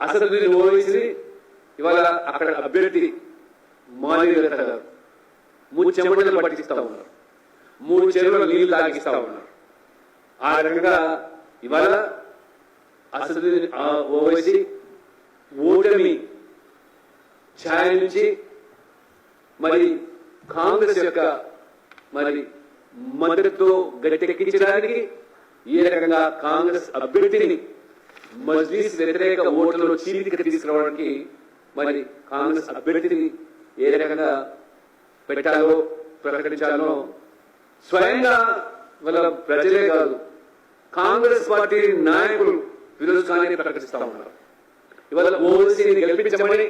అసదుద్దీన్ ఓవైసీని ఇవాళ అక్కడ అభ్యర్థి మాది గారు మూడు చెమటలు పట్టిస్తా ఉన్నారు. మూడు చెరువులు నీళ్ళు తాగిస్తా ఉన్నారు. ఆ రకంగా ఇవాళ అసదుద్దీన్ ఓవైసీ ఓటమి ఛాయ నుంచి మరి కాంగ్రెస్ యొక్క మరి మద్దతుతో గట్టెక్కించడానికి ఏ రకంగా కాంగ్రెస్ అభ్యర్థిని మజ్లీస్ వ్యతిరేక ఓట్లలో చీలిక తీసుకురావడానికి మరి కాంగ్రెస్ అభ్యర్థిని ఏ రకంగా పెట్టాలో ప్రకటించాలో స్వయంగా వాళ్ళ ప్రజలే కాదు కాంగ్రెస్ పార్టీ నాయకులు విరోధకాన్ని ప్రకటిస్తా ఉన్నారు. ఇవాళ ఓవైసీని గెలిపించమని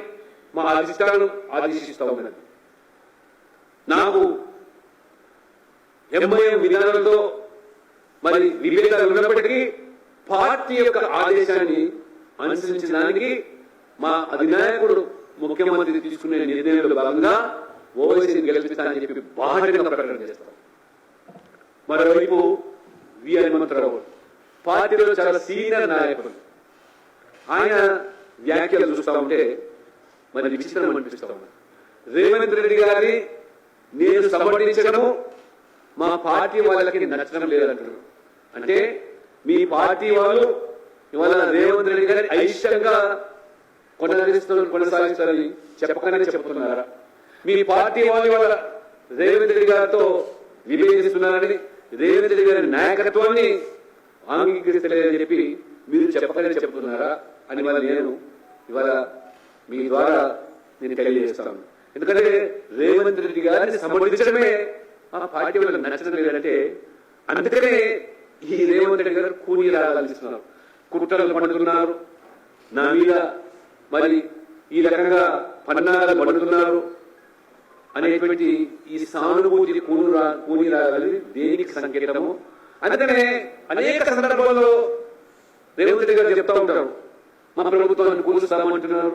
మా అధిష్టానం ఆదేశిస్తా ఉన్నది. నాకు ఎంఐఎం విధానంతో మరి విభేదాలు ఉన్నప్పటికీ పార్టీ యొక్క ఆదేశాన్ని అనుసరించడానికి మా అధినాయకుడు ముఖ్యమంత్రి తీసుకునే నిర్ణయంలో భాగంగా ఓవైసీని గెలిపిస్తానని చెప్పి బాహటంగా ప్రకటన చేస్తాం. మరోవైపు వి హనుమంతరావు పార్టీలో చాలా సీనియర్ నాయకుడు ఆయన వ్యాఖ్యలు చూస్తూ ఉంటే మరి విచిత్రం అనిపిస్తూ ఉంది. రేవంత్ రెడ్డి గారి నేను సమర్థించడము మా పార్టీ వాళ్ళకి నచ్చడం లేదంటారు అంటే మీ పార్టీ వాళ్ళు ఇవాళ రేవంత్ రెడ్డి గారి ఐష్టంగా కొనసాగిస్తారు కొనసాగిస్తారని చెప్పకనే చెప్తున్నారా? మీ పార్టీ వాళ్ళు ఇవాళ రేవంత్ రెడ్డి గారితో విభేదిస్తున్నారని రేవంత్ రెడ్డి గారి నాయకత్వాన్ని అంగీకరిస్తలేదని చెప్పి మీరు చెప్పకనే చెప్తున్నారా? అని ఇవాళ నేను ఇవాళ మీ ద్వారా నేను తెలియజేస్తాను. ఎందుకంటే రేవంత్ రెడ్డి గారిని సమర్థించడమే ఆ పార్టీ వాళ్ళకి నచ్చడం లేదంటే అందుకనే ఈ రేవంత్ రెడ్డి గారు కూలీ రాగాలిస్తున్నారు కుట్రలు పండుతున్నారు. నా మీద మరి ఈ రకంగా పన్నాలు పండుతున్నారు అనేటువంటి ఈ సానుభూతి కూని రా కూని రాగాలి దేనికి సంకేతము? అందుకనే అనేక సందర్భాల్లో రేవంత్ రెడ్డి గారు చెప్తా ఉంటారు. మా ప్రభుత్వాన్ని కూలుస్తామంటున్నారు.